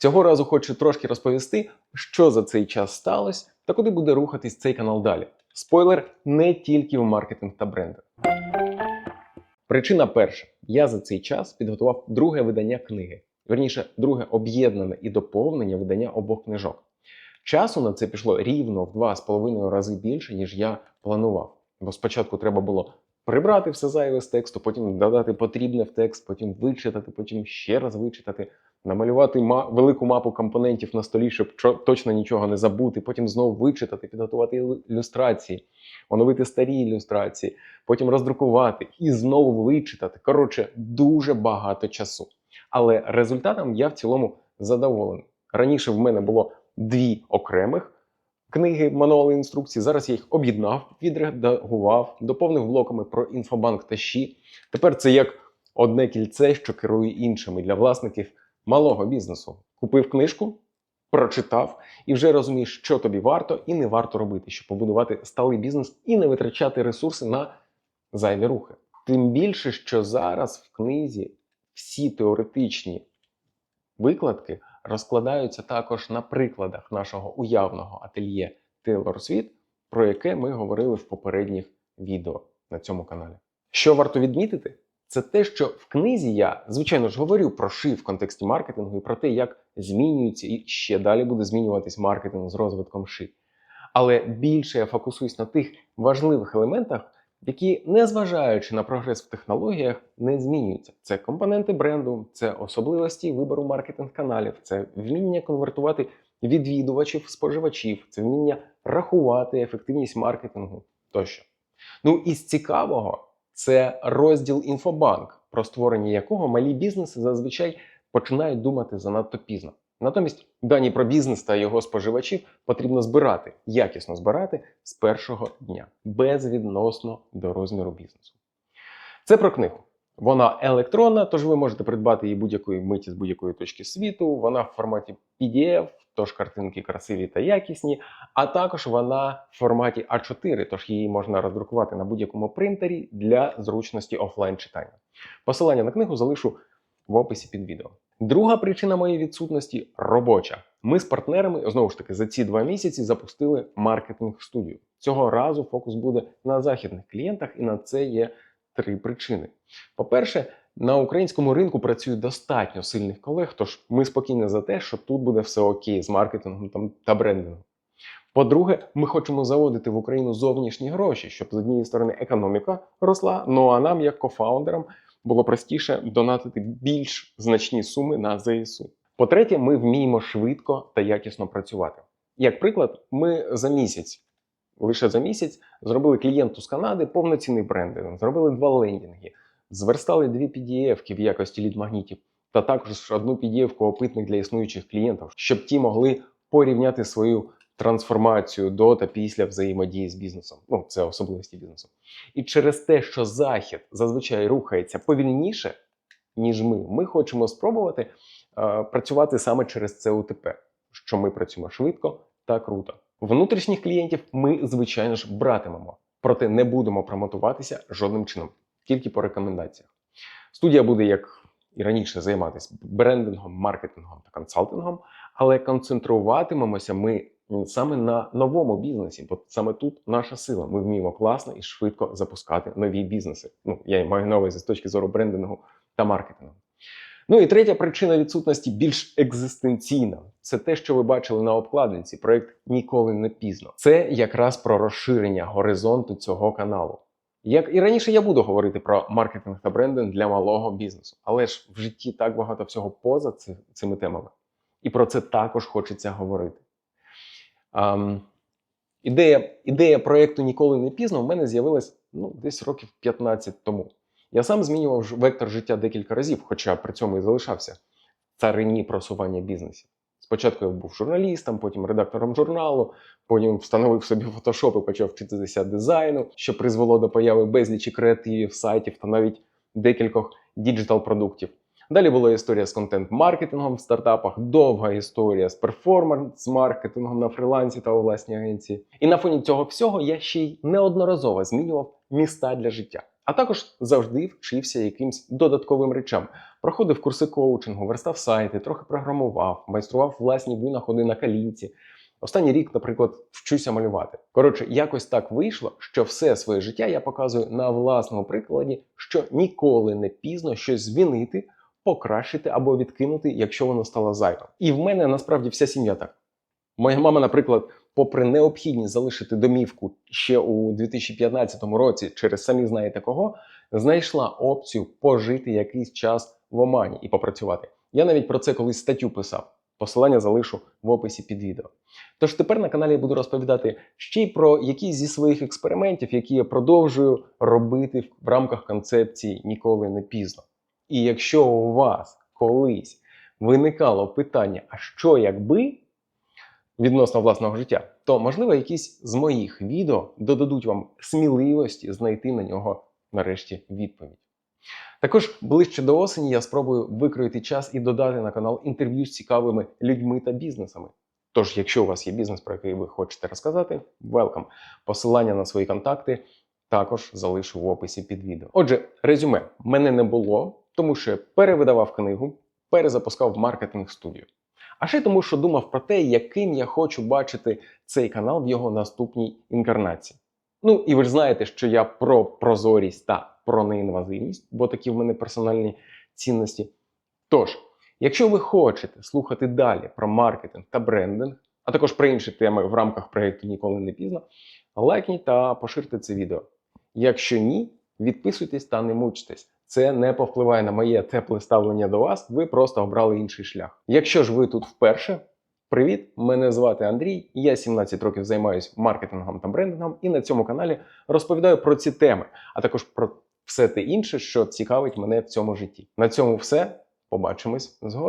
Цього разу хочу трошки розповісти, що за цей час сталося та куди буде рухатись цей канал далі. Спойлер не тільки в маркетинг та брендинг. Причина перша: я за цей час підготував друге видання книги, верніше, друге об'єднане і доповнення видання обох книжок. Часу на це пішло рівно в два з половиною рази більше, ніж я планував. Бо спочатку треба було прибрати все зайве з тексту, потім додати потрібне в текст, потім вичитати, потім ще раз вичитати, намалювати ма- велику мапу компонентів на столі, щоб точно нічого не забути, потім знову вичитати, підготувати ілюстрації, оновити старі ілюстрації, потім роздрукувати і знову вичитати. Коротше, дуже багато часу. Але результатом я в цілому задоволений. Раніше в мене було дві окремих книги, мануали інструкцій. Зараз я їх об'єднав, відредагував, доповнив блоками про інфобанк та щі. Тепер це як одне кільце, що керує іншими для власників малого бізнесу. Купив книжку, прочитав і вже розумієш, що тобі варто і не варто робити, щоб побудувати сталий бізнес і не витрачати ресурси на зайві рухи. Тим більше, що зараз в книзі всі теоретичні викладки розкладаються також на прикладах нашого уявного ательє Taylor Swift, про яке ми говорили в попередніх відео на цьому каналі. Що варто відмітити, це те, що в книзі я, звичайно ж, говорю про ши в контексті маркетингу і про те, як змінюється і ще далі буде змінюватись маркетинг з розвитком ши. Але більше я фокусуюсь на тих важливих елементах, які, незважаючи на прогрес в технологіях, не змінюються. Це компоненти бренду, це особливості вибору маркетинг-каналів, це вміння конвертувати відвідувачів, споживачів, це вміння рахувати ефективність маркетингу тощо. Ну і з цікавого це розділ інфобанк, про створення якого малі бізнеси зазвичай починають думати занадто пізно. Натомість дані про бізнес та його споживачів потрібно збирати, якісно збирати з першого дня, безвідносно до розміру бізнесу. Це про книгу. Вона електронна, тож ви можете придбати її будь-якої миті з будь-якої точки світу. Вона в форматі PDF, тож картинки красиві та якісні, а також вона в форматі А4, тож її можна роздрукувати на будь-якому принтері для зручності офлайн читання. Посилання на книгу залишу в описі під відео. Друга причина моєї відсутності робоча. Ми з партнерами знову ж таки за ці два місяці запустили маркетинг студію. Цього разу фокус буде на західних клієнтах, і на це є три причини. По-перше, на українському ринку працює достатньо сильних колег, тож ми спокійні за те, що тут буде все окей з маркетингом та брендингом. По-друге, ми хочемо заводити в Україну зовнішні гроші, щоб з однієї сторони економіка росла, ну а нам, як кофаундерам, було простіше донатити більш значні суми на ЗСУ. По-третє, ми вміємо швидко та якісно працювати. Як приклад, ми за місяць, лише за місяць, зробили клієнту з Канади повноцінний брендинг, зробили два лендінги, зверстали дві PDF-ки в якості лід-магнітів, та також одну PDF-ку опитник для існуючих клієнтів, щоб ті могли порівняти свою трансформацію до та після взаємодії з бізнесом. Ну, це особливості бізнесу. І через те, що захід зазвичай рухається повільніше, ніж ми, ми хочемо спробувати е, працювати саме через це УТП, що ми працюємо швидко та круто. Внутрішніх клієнтів ми, звичайно ж, братимемо, проте не будемо промотуватися жодним чином, тільки по рекомендаціях. Студія буде, як і раніше, займатися брендингом, маркетингом та консалтингом, але концентруватимемося ми саме на новому бізнесі, бо саме тут наша сила. Ми вміємо класно і швидко запускати нові бізнеси. Ну, я маю на увазі з точки зору брендингу та маркетингу. Ну і третя причина відсутності більш екзистенційна. Це те, що ви бачили на обкладинці. Проект ніколи не пізно. Це якраз про розширення горизонту цього каналу. Як і раніше я буду говорити про маркетинг та брендинг для малого бізнесу, але ж в житті так багато всього поза цими темами. І про це також хочеться говорити. Ам, ідея, ідея проєкту ніколи не пізно в мене з'явилась ну, десь років 15 тому. Я сам змінював вектор життя декілька разів, хоча при цьому і залишався царині просування бізнесів. Спочатку я був журналістом, потім редактором журналу, потім встановив собі фотошоп і почав вчитися дизайну, що призвело до появи безлічі креативів, сайтів та навіть декількох діджитал-продуктів. Далі була історія з контент-маркетингом в стартапах, довга історія з перформанс-маркетингом на фрилансі та у власній агенції. І на фоні цього всього я ще й неодноразово змінював міста для життя. А також завжди вчився якимсь додатковим речам. Проходив курси коучингу, верстав сайти, трохи програмував, майстрував власні винаходи на калінці. Останній рік, наприклад, вчуся малювати. Коротше, якось так вийшло, що все своє життя я показую на власному прикладі, що ніколи не пізно щось змінити, покращити або відкинути, якщо воно стало зайвим. І в мене насправді вся сім'я так. Моя мама, наприклад, попри необхідність залишити домівку ще у 2015 році через самі знаєте кого, знайшла опцію пожити якийсь час в Омані і попрацювати. Я навіть про це колись статтю писав. Посилання залишу в описі під відео. Тож тепер на каналі я буду розповідати ще й про якісь зі своїх експериментів, які я продовжую робити в рамках концепції ніколи не пізно. І якщо у вас колись виникало питання, а що якби відносно власного життя, то можливо якісь з моїх відео додадуть вам сміливості знайти на нього нарешті відповідь. Також ближче до осені я спробую викроїти час і додати на канал інтерв'ю з цікавими людьми та бізнесами. Тож, якщо у вас є бізнес, про який ви хочете розказати, welcome. Посилання на свої контакти також залишу в описі під відео. Отже, резюме мене не було, тому що перевидавав книгу, перезапускав маркетинг студію. А ще тому, що думав про те, яким я хочу бачити цей канал в його наступній інкарнації. Ну і ви ж знаєте, що я про прозорість та про неінвазивність, бо такі в мене персональні цінності. Тож, якщо ви хочете слухати далі про маркетинг та брендинг, а також про інші теми в рамках проєкту Ніколи не пізно, лайкніть та поширте це відео. Якщо ні, відписуйтесь та не мучтесь. Це не повпливає на моє тепле ставлення до вас, ви просто обрали інший шлях. Якщо ж ви тут вперше, привіт! Мене звати Андрій, я 17 років займаюся маркетингом та брендингом, і на цьому каналі розповідаю про ці теми, а також про все те інше, що цікавить мене в цьому житті. На цьому все. Побачимось згодом.